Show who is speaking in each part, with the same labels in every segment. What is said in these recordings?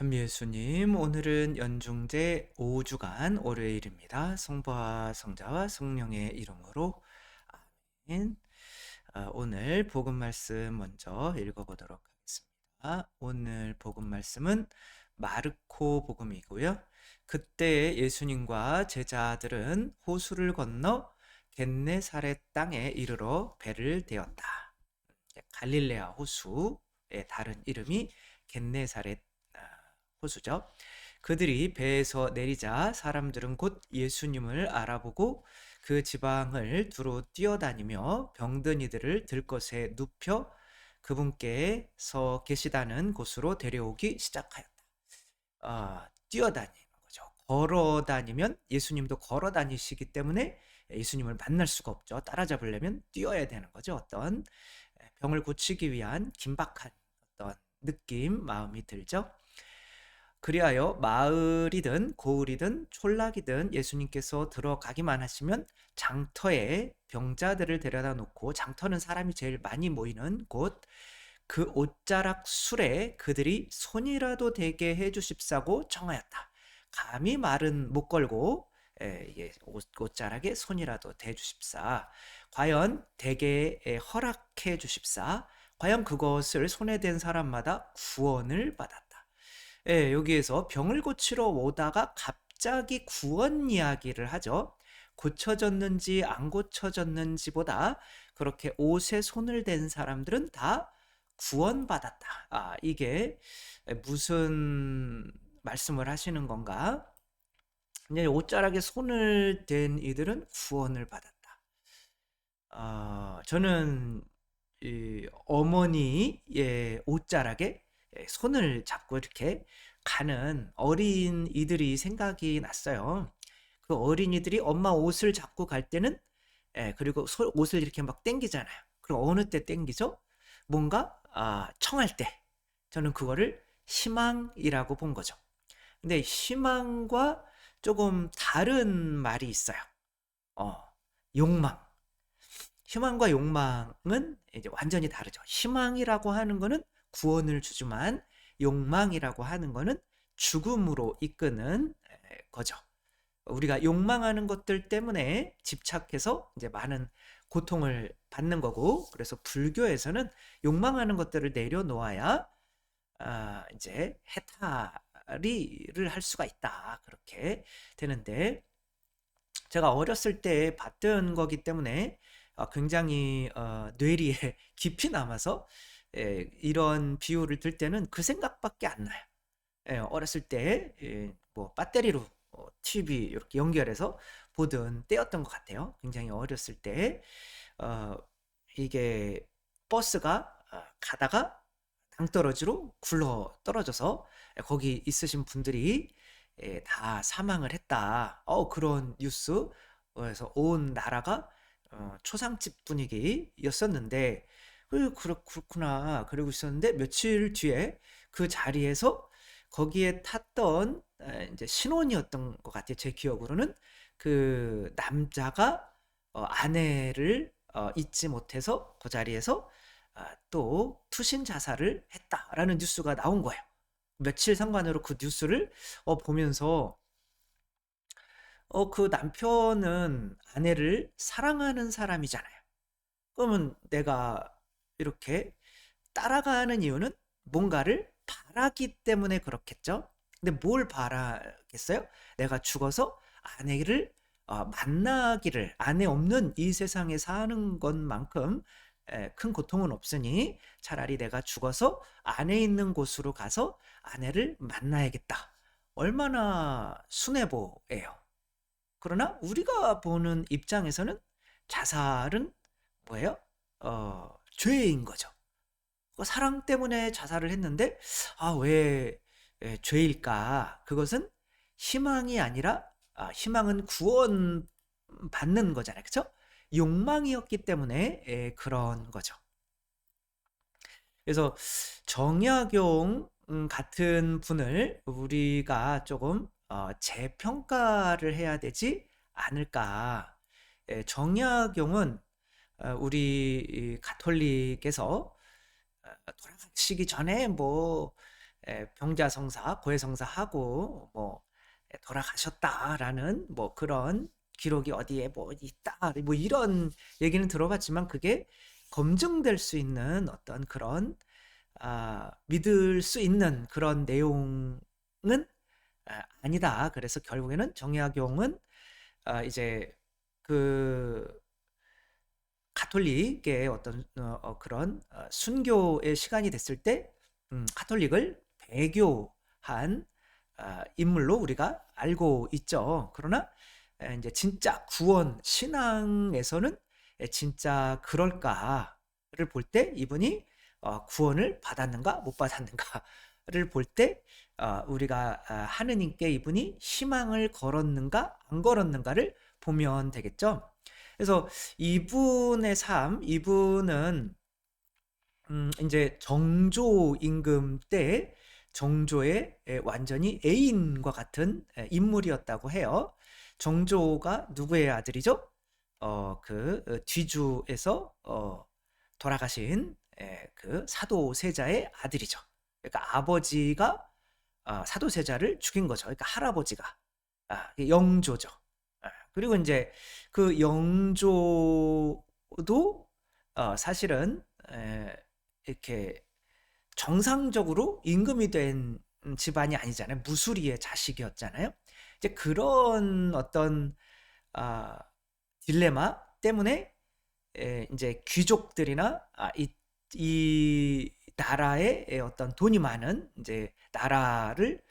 Speaker 1: 전미예수님, 오늘은 연중제 5주간 월요일입니다. 성부와 성자와 성령의 이름으로 아멘. 아, 오늘 복음 말씀 먼저 읽어보도록 하겠습니다. 오늘 복음 말씀은 마르코 복음이고요. 그때 예수님과 제자들은 호수를 건너 겟네사렛 땅에 이르러 배를 대었다. 갈릴레아 호수의 다른 이름이 겟네사렛 호수죠. 그들이 배에서 내리자 사람들은 곧 예수님을 알아보고 그 지방을 두루 뛰어다니며 병든 이들을 들것에 눕혀 그분께서 계시다는 곳으로 데려오기 시작하였다. 아, 뛰어다니는 거죠. 걸어 다니면 예수님도 걸어 다니시기 때문에 예수님을 만날 수가 없죠. 따라잡으려면 뛰어야 되는 거죠. 어떤 병을 고치기 위한 긴박한 어떤 느낌, 마음이 들죠. 그리하여 마을이든 고을이든 촌락이든 예수님께서 들어가기만 하시면 장터에 병자들을 데려다 놓고 장터는 사람이 제일 많이 모이는 곳 그 옷자락 술에 그들이 손이라도 대게 해 주십사고 청하였다. 감히 말은 못 걸고 에, 예, 옷, 옷자락에 손이라도 대 주십사. 과연 대게 허락해 주십사. 과연 그것을 손에 댄 사람마다 구원을 받았다. 예, 여기에서 병을 고치러 오다가 갑자기 구원 이야기를 하죠. 고쳐졌는지 안 고쳐졌는지보다 그렇게 옷에 손을 댄 사람들은 다 구원받았다. 아, 이게 무슨 말씀을 하시는 건가? 이제 옷자락에 손을 댄 이들은 구원을 받았다. 어, 저는 이 어머니의 옷자락에 예, 손을 잡고 이렇게 가는 어린 이들이 생각이 났어요. 그 어린이들이 엄마 옷을 잡고 갈 때는 예, 그리고 소, 옷을 이렇게 막 땡기잖아요. 그럼 어느 때 땡기죠? 뭔가 아, 청할 때 저는 그거를 희망이라고 본 거죠. 근데 희망과 조금 다른 말이 있어요. 어, 욕망. 희망과 욕망은 이제 완전히 다르죠. 희망이라고 하는 거는 구원을 주지만 욕망이라고 하는 거는 죽음으로 이끄는 거죠. 우리가 욕망하는 것들 때문에 집착해서 이제 많은 고통을 받는 거고, 그래서 불교에서는 욕망하는 것들을 내려놓아야 아, 이제 해탈이를 할 수가 있다. 그렇게 되는데, 제가 어렸을 때 봤던 거기 때문에 어, 굉장히 어, 뇌리에 깊이 남아서 예, 이런 비유를 들 때는 그 생각밖에 안 나요. 예, 어렸을 때, 예, 뭐, 배터리로 어, TV 이렇게 연결해서 보던 때였던 것 같아요. 굉장히 어렸을 때, 어, 이게 버스가 어, 가다가 땅떨어지로 굴러 떨어져서 거기 있으신 분들이 예, 다 사망을 했다. 어, 그런 뉴스. 그래서 온 나라가 어, 초상집 분위기였었는데, 그 그렇구나. 그러고 있었는데 며칠 뒤에 그 자리에서 거기에 탔던 이제 신혼이었던 것 같아요. 제 기억으로는 그 남자가 어, 아내를 어, 잊지 못해서 그 자리에서 아, 또 투신 자살을 했다라는 뉴스가 나온 거예요. 며칠 상관으로 그 뉴스를 어, 보면서 어, 그 남편은 아내를 사랑하는 사람이잖아요. 그러면 내가 이렇게 따라가는 이유는 뭔가를 바라기 때문에 그렇겠죠. 근데 뭘 바라겠어요? 내가 죽어서 아내를 어, 만나기를 아내 없는 이 세상에 사는 것만큼 에, 큰 고통은 없으니 차라리 내가 죽어서 아내 있는 곳으로 가서 아내를 만나야겠다. 얼마나 순해보예요. 그러나 우리가 보는 입장에서는 자살은 뭐예요? 어, 죄인 거죠. 그 사랑 때문에 자살을 했는데 아, 왜 죄일까? 그것은 희망이 아니라 아, 희망은 구원 받는 거잖아요. 그렇죠? 욕망이었기 때문에 에, 그런 거죠. 그래서 정약용 같은 분을 우리가 조금 어, 재평가를 해야 되지 않을까. 에, 정약용은 어, 우리 가톨릭에서 어, 돌아가시기 전에 뭐 에, 병자성사, 고해성사 하고 뭐 에, 돌아가셨다라는 뭐 그런 기록이 어디에 뭐 있다 뭐 이런 얘기는 들어봤지만 그게 검증될 수 있는 어떤 그런 아, 믿을 수 있는 그런 내용은 아, 아니다. 그래서 결국에는 정약용은 아, 이제 그 가톨릭의 어떤 어, 어, 그런 어, 순교의 시간이 됐을 때 음, 가톨릭을 배교한 아, 인물로 우리가 알고 있죠. 그러나 에, 이제 진짜 구원 신앙에서는 에, 진짜 그럴까를 볼 때 이분이 어, 구원을 받았는가 못 받았는가를 볼때 어, 우리가 아, 하느님께 이분이 희망을 걸었는가 안 걸었는가를 보면 되겠죠. 그래서 이분의 삶, 이분은 음, 이제 정조 임금 때 정조의 에, 완전히 애인과 같은 에, 인물이었다고 해요. 정조가 누구의 아들이죠? 어, 그 어, 뒤주에서 어, 돌아가신 에, 그 사도세자의 아들이죠. 그러니까 아버지가 아, 사도세자를 죽인 거죠. 그러니까 할아버지가 아, 영조죠. 아, 그리고 이제 그 영조도 어, 사실은 에, 이렇게 정상적으로 임금이 된 집안이 아니잖아요. 무수리의 자식이었잖아요. 이제 그런 어떤 아, 딜레마 때문에 에, 이제 귀족들이나 아, 이, 이 나라의 에, 어떤 돈이 많은 이제 나라를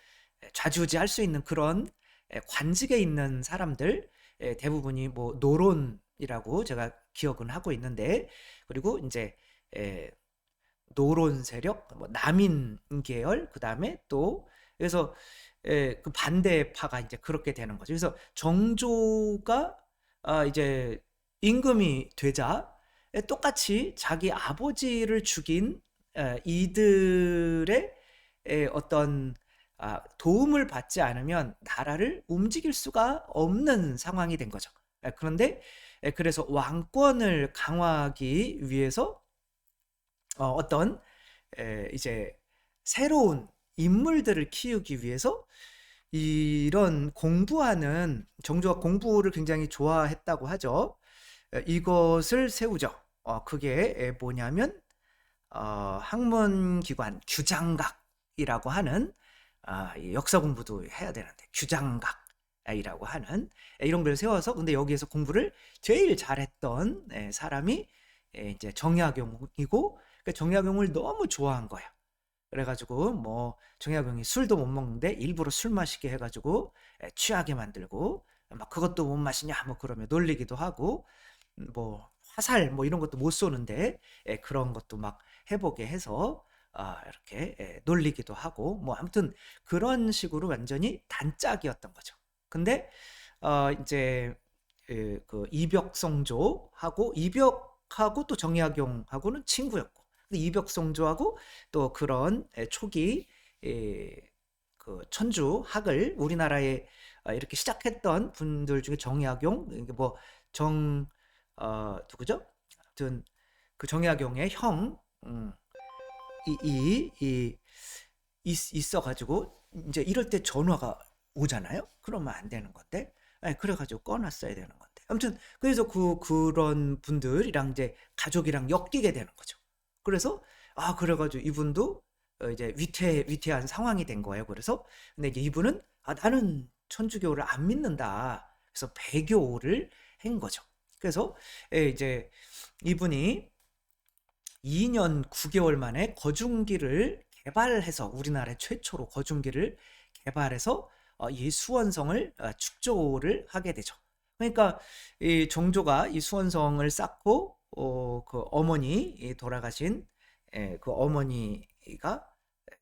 Speaker 1: 좌지우지할 수 있는 그런 에, 관직에 있는 사람들 에, 대부분이 뭐 노론이라고 제가 기억은 하고 있는데 그리고 이제 에, 노론 세력, 뭐 남인 계열, 그 다음에 또 그래서 에, 그 반대파가 이제 그렇게 되는 거죠. 그래서 정조가 아, 이제 임금이 되자 에, 똑같이 자기 아버지를 죽인 에, 이들의 에, 어떤 아, 도움을 받지 않으면 나라를 움직일 수가 없는 상황이 된 거죠. 에, 그런데 에, 그래서 왕권을 강화하기 위해서 어, 어떤 에, 이제 새로운 인물들을 키우기 위해서 이런 공부하는 정조가 공부를 굉장히 좋아했다고 하죠. 에, 이것을 세우죠. 어, 그게 에, 뭐냐면 어, 학문기관 규장각이라고 하는 아, 이 역사 공부도 해야 되는데 규장각이라고 하는 에, 이런 걸 세워서 근데 여기에서 공부를 제일 잘했던 에, 사람이 에, 이제 정약용이고 그 정약용을 너무 좋아한 거예요. 그래가지고 뭐 정약용이 술도 못 먹는데 일부러 술 마시게 해가지고 에, 취하게 만들고 막 그것도 못 마시냐 뭐 그러면 놀리기도 하고 음, 뭐 화살 뭐 이런 것도 못 쏘는데 에, 그런 것도 막 해보게 해서 아, 이렇게 에, 놀리기도 하고 뭐 아무튼 그런 식으로 완전히 단짝이었던 거죠. 근데 어, 이제 에, 그 이벽성조하고 이벽하고 또 정약용하고는 친구였고 이벽성조하고 또 그런 에, 초기 에, 그 천주학을 우리나라에 어, 이렇게 시작했던 분들 중에 정약용 이게 뭐 정 어, 누구죠? 아무튼 그 정약용의 형 음, 이, 이, 이, 있, 있어가지고, 이제 이럴 때 전화가 오잖아요? 그러면 안 되는 건데, 예, 그래가지고 꺼놨어야 되는 건데. 아무튼, 그래서 그, 그런 분들이랑 이제 가족이랑 엮이게 되는 거죠. 그래서, 아, 그래가지고 이분도 어, 이제 위태, 위태한 상황이 된 거예요. 그래서, 근데 이제 이분은, 아, 나는 천주교를 안 믿는다. 그래서 배교를 한 거죠. 그래서, 예, 이제 이분이 2년 9개월 만에 거중기를 개발해서 우리나라 최초로 거중기를 개발해서 어, 이 수원성을 어, 축조를 하게 되죠. 그러니까 이 정조가 이 수원성을 쌓고 어, 그 어머니 돌아가신 에, 그 어머니가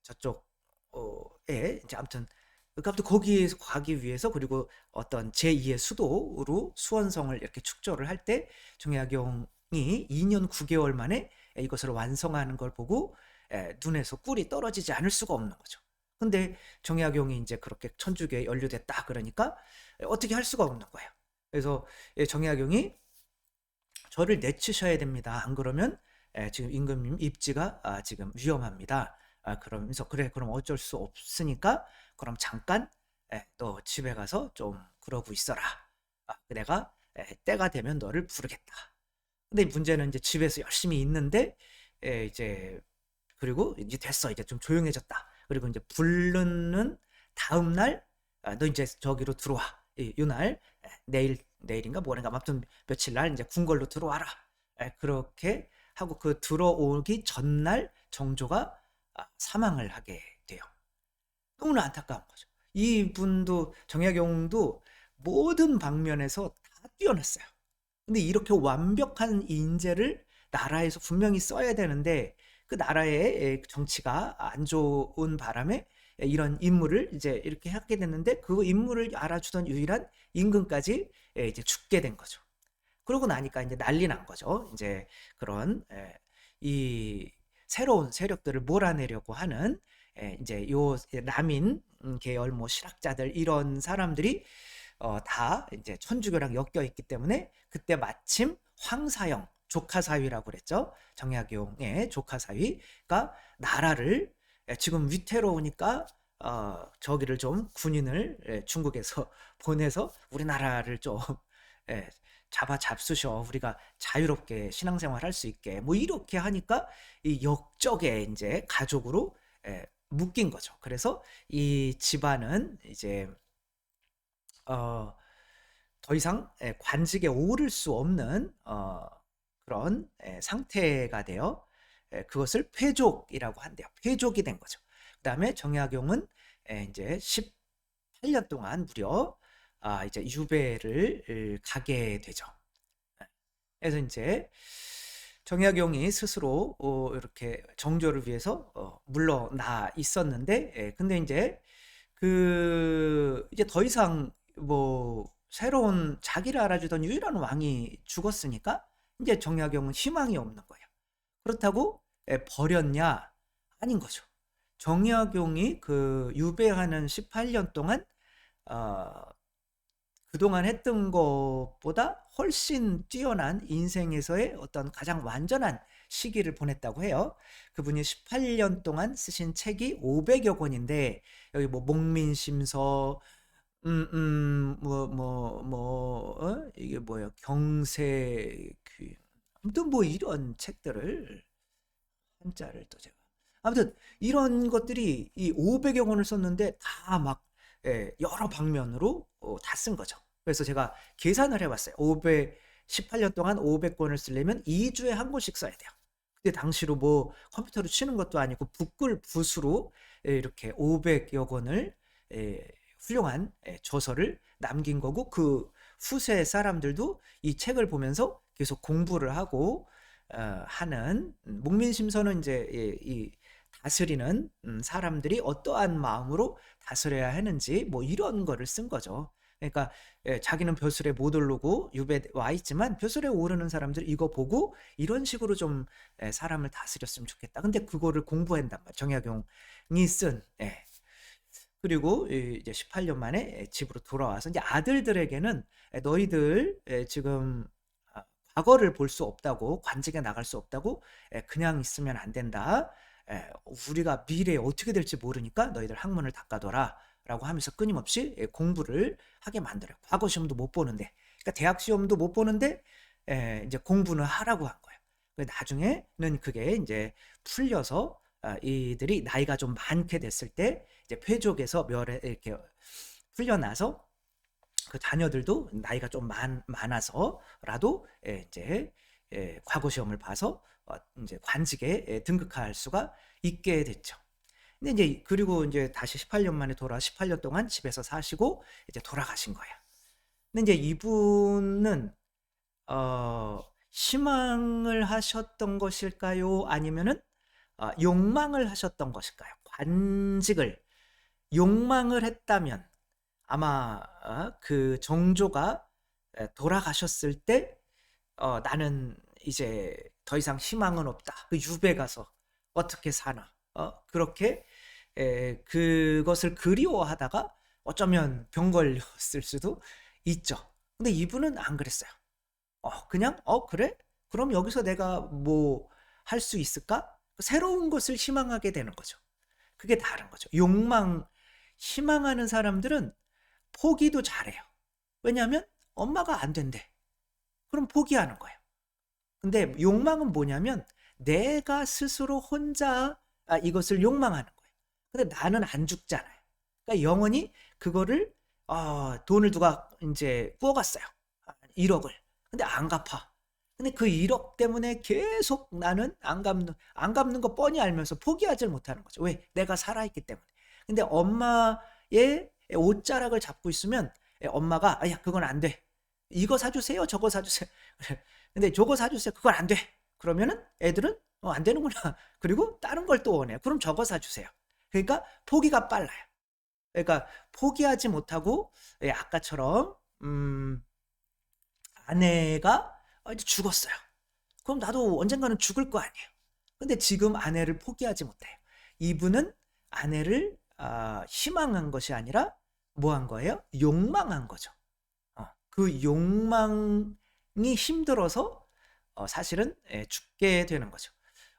Speaker 1: 저쪽에 이제 아무튼 그러니까 거기에 가기 위해서 그리고 어떤 제2의 수도로 수원성을 이렇게 축조를 할 때 정약용이 2년 9개월 만에 이것을 완성하는 걸 보고 눈에서 꿀이 떨어지지 않을 수가 없는 거죠. 근데 정약용이 이제 그렇게 천주교에 연루됐다 그러니까 어떻게 할 수가 없는 거예요. 그래서 정약용이 저를 내치셔야 됩니다. 안 그러면 지금 임금님 입지가 아, 지금 위험합니다. 아, 그러면서 그래 그럼 어쩔 수 없으니까 그럼 잠깐 에, 너 집에 가서 좀 그러고 있어라. 아, 내가 에, 때가 되면 너를 부르겠다. 근데 문제는 이제 집에서 열심히 있는데 에, 이제 그리고 이제 됐어 이제 좀 조용해졌다. 그리고 이제 부르는 다음 날 아, 너 이제 저기로 들어와. 이, 날 에, 내일 내일인가 뭐인가 아무튼 며칠 날 이제 궁궐로 들어와라. 에, 그렇게 하고 그 들어오기 전날 정조가 아, 사망을 하게 돼요. 너무나 안타까운 거죠. 이분도 정약용도 모든 방면에서 다 뛰어났어요. 근데 이렇게 완벽한 인재를 나라에서 분명히 써야 되는데 그 나라의 정치가 안 좋은 바람에 이런 임무를 이제 이렇게 하게 됐는데 그 임무를 알아주던 유일한 임금까지 이제 죽게 된 거죠. 그러고 나니까 이제 난리 난 거죠. 이제 그런 이 새로운 세력들을 몰아내려고 하는 이제 요 남인 계열 뭐 실학자들 이런 사람들이 어, 다 이제 천주교랑 엮여 있기 때문에 그때 마침 황사영 조카 사위라고 그랬죠. 정약용의 조카 사위가 나라를 지금 위태로우니까 어, 저기를 좀 군인을 중국에서 보내서 우리나라를 좀 예, 잡아 잡수셔 우리가 자유롭게 신앙생활 할 수 있게 뭐 이렇게 하니까 이 역적의 이제 가족으로 예, 묶인 거죠. 그래서 이 집안은 이제 어, 더 이상 예, 관직에 오를 수 없는 어, 그런 예, 상태가 되어 예, 그것을 폐족이라고 한대요. 폐족이 된 거죠. 그 다음에 정약용은 예, 이제 18년 동안 무려 아, 이제 유배를 가게 되죠. 그래서 이제 정약용이 스스로 어, 이렇게 정조를 위해서 어, 물러나 있었는데, 예, 근데 이제 그 이제 더 이상 뭐 새로운 자기를 알아주던 유일한 왕이 죽었으니까 이제 정약용은 희망이 없는 거예요. 그렇다고 예, 버렸냐? 아닌 거죠. 정약용이 그 유배하는 18년 동안 어, 그동안 했던 것보다 훨씬 뛰어난 인생에서의 어떤 가장 완전한 시기를 보냈다고 해요. 그분이 18년 동안 쓰신 책이 500여 권인데 여기 뭐 목민심서 음, 음, 뭐, 뭐, 뭐, 어? 이게 뭐예요? 경세, 그, 아무튼 뭐 이런 책들을, 한자를 또 제가. 아무튼 이런 것들이 이 500여 권을 썼는데 다막 예, 여러 방면으로 어, 다쓴 거죠. 그래서 제가 계산을 해봤어요. 500, 18년 동안 500권을 쓰려면 2주에 한 권씩 써야 돼요. 그때 당시로 뭐 컴퓨터로 치는 것도 아니고 붓글 붓으로 예, 이렇게 500여 권을 예, 훌륭한 예, 저서를 남긴 거고 그 후세 사람들도 이 책을 보면서 계속 공부를 하고 어, 하는 목민심서는 이제 이 다스리는 음, 사람들이 어떠한 마음으로 다스려야 하는지 뭐 이런 거를 쓴 거죠. 그러니까 예, 자기는 벼슬에 못 오르고 유배 와 있지만 벼슬에 오르는 사람들 이거 보고 이런 식으로 좀 예, 사람을 다스렸으면 좋겠다. 근데 그거를 공부한단 말. 정약용이 쓴. 예. 그리고 이제 18년 만에 집으로 돌아와서 이제 아들들에게는 예, 너희들 예, 지금 아, 과거를 볼 수 없다고 관직에 나갈 수 없다고 예, 그냥 있으면 안 된다. 예, 우리가 미래에 어떻게 될지 모르니까 너희들 학문을 닦아둬라. 라고 하면서 끊임없이 예, 공부를 하게 만들어요. 과거 시험도 못 보는데, 그러니까 대학 시험도 못 보는데, 이제 공부는 하라고 한 거예요. 나중에는 그게 이제 풀려서 아, 이들이 나이가 좀 많게 됐을 때 이제 폐족에서 멸에 이렇게 풀려나서 그 자녀들도 나이가 좀 많, 많아서라도 예, 이제 예, 과거 시험을 봐서 어, 이제 관직에 예, 등극할 수가 있게 됐죠. 근데 이제 그리고 이제 다시 18년 만에 돌아 18년 동안 집에서 사시고 이제 돌아가신 거예요. 근데 이제 이분은 어 희망을 하셨던 것일까요? 아니면은 어, 욕망을 하셨던 것일까요? 관직을 욕망을 했다면 아마 어, 그 정조가 돌아가셨을 때 어, 나는 이제 더 이상 희망은 없다. 그 유배 가서 어떻게 사나? 어, 그렇게 에, 그것을 그리워하다가 어쩌면 병 걸렸을 수도 있죠. 근데 이분은 안 그랬어요. 어, 그냥 어 그래? 그럼 여기서 내가 뭐 할 수 있을까? 새로운 것을 희망하게 되는 거죠. 그게 다른 거죠. 욕망, 희망하는 사람들은 포기도 잘해요. 왜냐하면 엄마가 안 된대. 그럼 포기하는 거예요. 근데 욕망은 뭐냐면 내가 스스로 혼자 아, 이것을 욕망하는 거예요. 근데 나는 안 죽잖아요. 그러니까 영원히 그거를 어, 돈을 누가 이제 구워갔어요. 1억을. 근데 안 갚아. 근데 그 1억 때문에 계속 나는 안 갚는 안 갚는 거 뻔히 알면서 포기하지 못하는 거죠. 왜? 내가 살아있기 때문에. 근데 엄마의 옷자락을 잡고 있으면 엄마가 아야 그건 안 돼. 이거 사주세요. 저거 사주세요. 근데 저거 사주세요. 그건 안 돼. 그러면은 애들은 어, 안 되는구나. 그리고 다른 걸 또 원해요. 그럼 저거 사주세요. 그러니까 포기가 빨라요. 그러니까 포기하지 못하고 예, 아까처럼 음, 아내가 이제 죽었어요. 그럼 나도 언젠가는 죽을 거 아니에요. 근데 지금 아내를 포기하지 못해요. 이분은 아내를 아, 희망한 것이 아니라 뭐 한 거예요? 욕망한 거죠. 어, 그 욕망이 힘들어서 어, 사실은 예, 죽게 되는 거죠.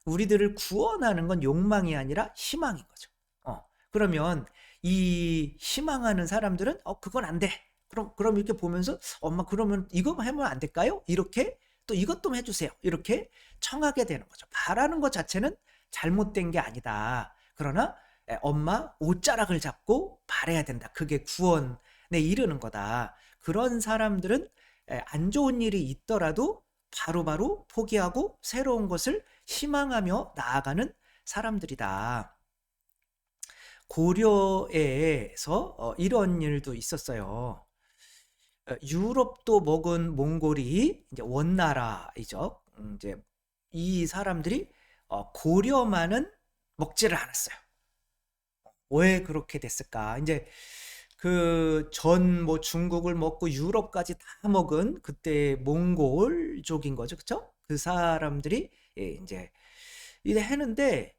Speaker 1: 우리들을 구원하는 건 욕망이 아니라 희망인 거죠. 어, 그러면 이 희망하는 사람들은 어 그건 안 돼. 그럼 그럼 이렇게 보면서 엄마 그러면 이거 하면 안 될까요? 이렇게 또 이것 좀 해주세요. 이렇게 청하게 되는 거죠. 바라는 것 자체는 잘못된 게 아니다. 그러나 엄마 옷자락을 잡고 바래야 된다. 그게 구원에 이르는 거다. 그런 사람들은 안 좋은 일이 있더라도 바로바로 바로 포기하고 새로운 것을 희망하며 나아가는 사람들이다. 고려에서 어, 이런 일도 있었어요. 어, 유럽도 먹은 몽골이 이제 원나라이죠. 음, 이제 이 사람들이 어, 고려만은 먹지를 않았어요. 왜 그렇게 됐을까? 이제 그 전 뭐 중국을 먹고 유럽까지 다 먹은 그때 몽골족인 거죠. 그쵸? 그 사람들이 예, 이제 이래 했는데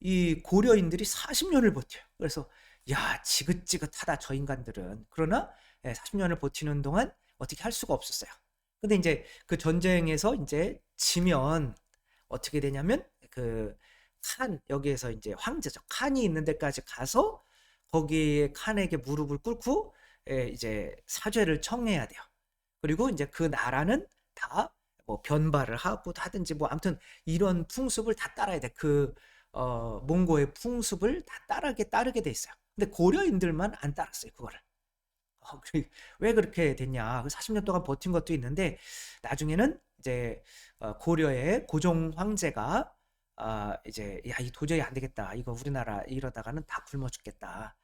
Speaker 1: 이 고려인들이 40년을 버텨요. 그래서 야 지긋지긋하다 저 인간들은. 그러나 40년을 예, 버티는 동안 어떻게 할 수가 없었어요. 근데 이제 그 전쟁에서 이제 지면 어떻게 되냐면 그 칸 여기에서 이제 황제죠. 칸이 있는 데까지 가서 거기에 칸에게 무릎을 꿇고 예, 이제 사죄를 청해야 돼요. 그리고 이제 그 나라는 다 뭐 변발을 하고 하든지 뭐 아무튼 이런 풍습을 다 따라야 돼. 그 어, 몽고의 풍습을 다 따르게 따르게 돼 있어요. 근데 고려인들만 안 따랐어요. 그거를. 어, 왜 그렇게 됐냐? 40년 그 동안 버틴 것도 있는데 나중에는 이제 어, 고려의 고종 황제가 아, 이제 야, 이 도저히 안 되겠다. 이거 우리나라 이러다가는 다 굶어 죽겠다.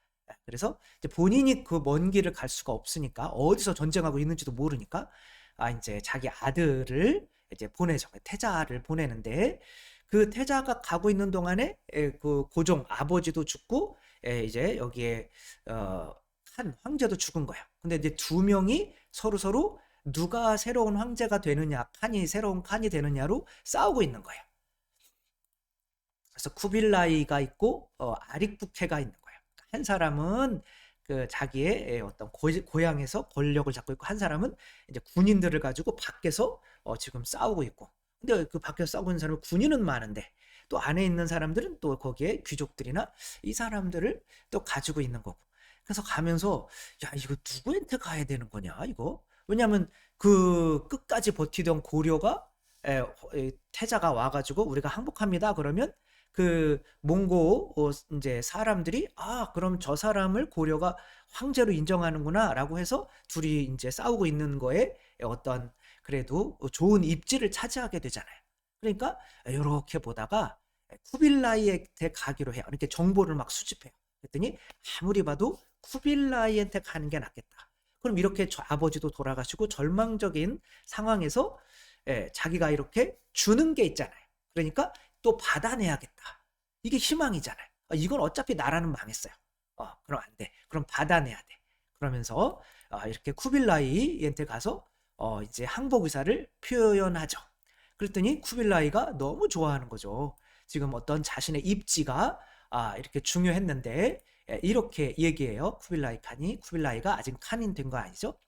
Speaker 1: 그래서 이제 본인이 그 먼 길을 갈 수가 없으니까 어디서 전쟁하고 있는지도 모르니까 아 이제 자기 아들을 이제 보내죠. 태자를 보내는데 그 태자가 가고 있는 동안에 그 고종 아버지도 죽고 이제 여기에 어, 한 황제도 죽은 거야. 근데 이제 두 명이 서로 서로 누가 새로운 황제가 되느냐, 칸이 새로운 칸이 되느냐로 싸우고 있는 거야. 그래서 쿠빌라이가 있고 어, 아릭부케가 있는 거예요. 한 사람은 그 자기의 어떤 고, 고향에서 권력을 잡고 있고 한 사람은 이제 군인들을 가지고 밖에서 어, 지금 싸우고 있고 근데 그 밖에서 싸우고 있는 사람은 군인은 많은데 또 안에 있는 사람들은 또 거기에 귀족들이나 이 사람들을 또 가지고 있는 거고. 그래서 가면서 야 이거 누구한테 가야 되는 거냐 이거 왜냐하면 그 끝까지 버티던 고려가 에, 태자가 와가지고 우리가 항복합니다 그러면 그 몽고 어, 이제 사람들이 아 그럼 저 사람을 고려가 황제로 인정하는구나라고 해서 둘이 이제 싸우고 있는 거에 어떤 그래도 좋은 입지를 차지하게 되잖아요. 그러니까 이렇게 보다가 쿠빌라이한테 가기로 해요. 이렇게 정보를 막 수집해요. 그랬더니 아무리 봐도 쿠빌라이한테 가는 게 낫겠다. 그럼 이렇게 저 아버지도 돌아가시고 절망적인 상황에서 예, 자기가 이렇게 주는 게 있잖아요. 그러니까 또 받아내야겠다. 이게 희망이잖아요. 아, 이건 어차피 나라는 망했어요. 어, 그럼 안 돼. 그럼 받아내야 돼. 그러면서 어, 이렇게 쿠빌라이한테 가서 어, 이제 항복 의사를 표현하죠. 그랬더니 쿠빌라이가 너무 좋아하는 거죠. 지금 어떤 자신의 입지가 아, 이렇게 중요했는데 예, 이렇게 얘기해요. 쿠빌라이 칸이 쿠빌라이가 아직 칸인 된 거 아니죠?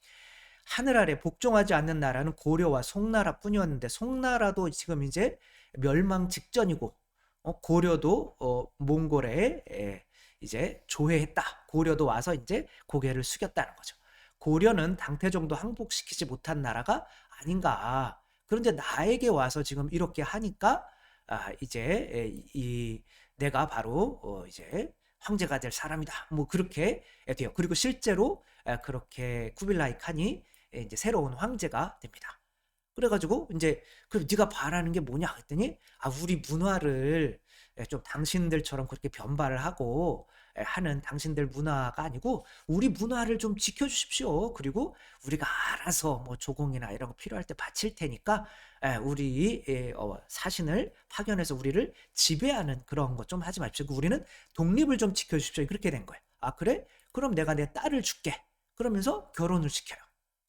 Speaker 1: 하늘 아래 복종하지 않는 나라는 고려와 송나라 뿐이었는데 송나라도 지금 이제 멸망 직전이고 어, 고려도 어, 몽골에 에, 이제 조회했다. 고려도 와서 이제 고개를 숙였다는 거죠. 고려는 당태종도 항복시키지 못한 나라가 아닌가. 그런데 나에게 와서 지금 이렇게 하니까 아, 이제 에, 이 내가 바로 어, 이제 황제가 될 사람이다. 뭐 그렇게 돼요. 그리고 실제로 에, 그렇게 쿠빌라이 칸이 에, 이제 새로운 황제가 됩니다. 그래가지고 이제 그럼 네가 바라는 게 뭐냐 했더니 아 우리 문화를 예, 좀 당신들처럼 그렇게 변발을 하고 예, 하는 당신들 문화가 아니고 우리 문화를 좀 지켜주십시오. 그리고 우리가 알아서 뭐 조공이나 이런 거 필요할 때 바칠 테니까 예, 우리 예, 어, 사신을 파견해서 우리를 지배하는 그런 것 좀 하지 마십시오. 우리는 독립을 좀 지켜주십시오. 그렇게 된 거예요. 아 그래? 그럼 내가 내 딸을 줄게. 그러면서 결혼을 시켜요.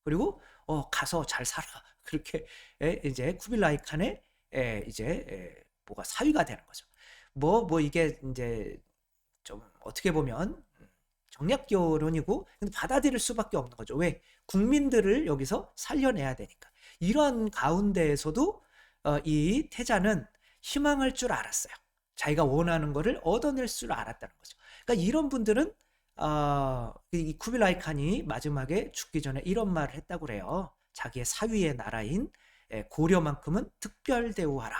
Speaker 1: 그리고 어 가서 잘 살아. 그렇게 에, 이제 쿠빌라이 칸의 에, 이제 에, 뭐가 사위가 되는 거죠. 뭐뭐 이게 이제 좀 어떻게 보면 정략 결혼이고 근데 받아들일 수밖에 없는 거죠. 왜? 국민들을 여기서 살려내야 되니까. 이런 가운데에서도 어, 이 태자는 희망할 줄 알았어요. 자기가 원하는 거를 얻어낼 줄 알았다는 거죠. 그러니까 이런 분들은 어, 이 쿠빌라이 칸이 마지막에 죽기 전에 이런 말을 했다고 그래요. 자기의 사위의 나라인 예, 고려만큼은 특별 대우하라.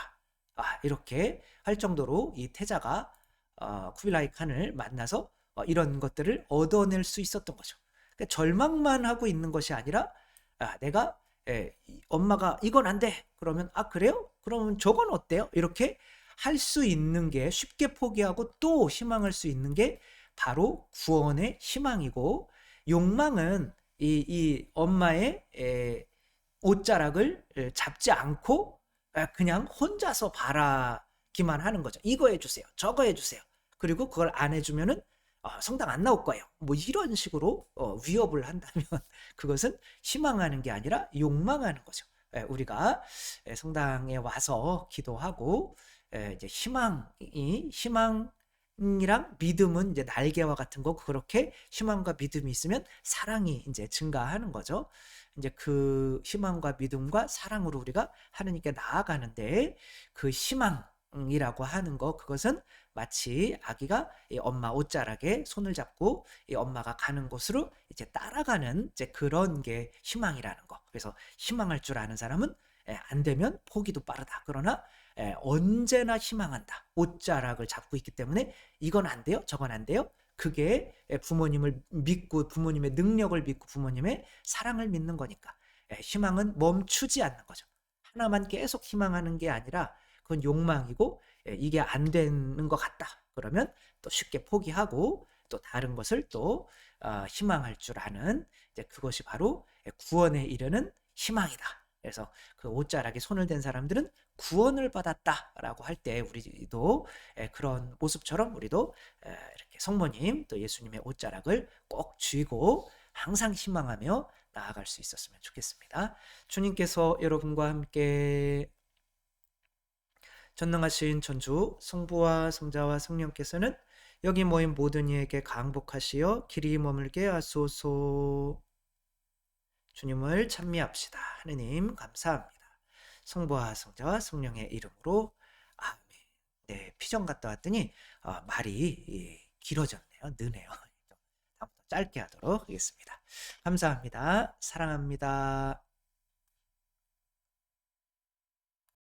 Speaker 1: 아, 이렇게 할 정도로 이 태자가 어, 쿠빌라이 칸을 만나서 어, 이런 것들을 얻어낼 수 있었던 거죠. 그러니까 절망만 하고 있는 것이 아니라 아, 내가 예, 엄마가 이건 안 돼. 그러면 아 그래요? 그러면 저건 어때요? 이렇게 할 수 있는 게 쉽게 포기하고 또 희망할 수 있는 게 바로 구원의 희망이고 욕망은 이, 이 엄마의 에, 옷자락을 잡지 않고 그냥 혼자서 바라기만 하는 거죠. 이거 해주세요. 저거 해주세요. 그리고 그걸 안 해주면은 어, 성당 안 나올 거예요. 뭐 이런 식으로 어, 위협을 한다면 그것은 희망하는 게 아니라 욕망하는 거죠. 에, 우리가 에, 성당에 와서 기도하고 에, 이제 희망이 희망 이랑 믿음은 이제 날개와 같은 거 그렇게 희망과 믿음이 있으면 사랑이 이제 증가하는 거죠. 이제 그 희망과 믿음과 사랑으로 우리가 하느님께 나아가는데 그 희망 이라고 하는 거 그것은 마치 아기가 엄마 옷자락에 손을 잡고 엄마가 가는 곳으로 이제 따라가는 이제 그런 게 희망이라는 거. 그래서 희망할 줄 아는 사람은 안 되면 포기도 빠르다. 그러나 예, 언제나 희망한다. 옷자락을 잡고 있기 때문에 이건 안 돼요, 저건 안 돼요. 그게 예, 부모님을 믿고 부모님의 능력을 믿고 부모님의 사랑을 믿는 거니까 예, 희망은 멈추지 않는 거죠. 하나만 계속 희망하는 게 아니라 그건 욕망이고 예, 이게 안 되는 것 같다. 그러면 또 쉽게 포기하고 또 다른 것을 또 어, 희망할 줄 아는 이제 그것이 바로 예, 구원에 이르는 희망이다. 그래서 그 옷자락에 손을 댄 사람들은 구원을 받았다라고 할 때 우리도 그런 모습처럼 우리도 이렇게 성모님 또 예수님의 옷자락을 꼭 쥐고 항상 희망하며 나아갈 수 있었으면 좋겠습니다. 주님께서 여러분과 함께 전능하신 전주 성부와 성자와 성령께서는 여기 모인 모든 이에게 강복하시어 길이 머물게 하소서. 주님을 찬미합시다. 하느님 감사합니다. 성부와 성자와 성령의 이름으로 아멘. 네, 피정 갔다 왔더니 어, 말이 예, 길어졌네요. 느네요. 짧게 하도록 하겠습니다. 감사합니다. 사랑합니다.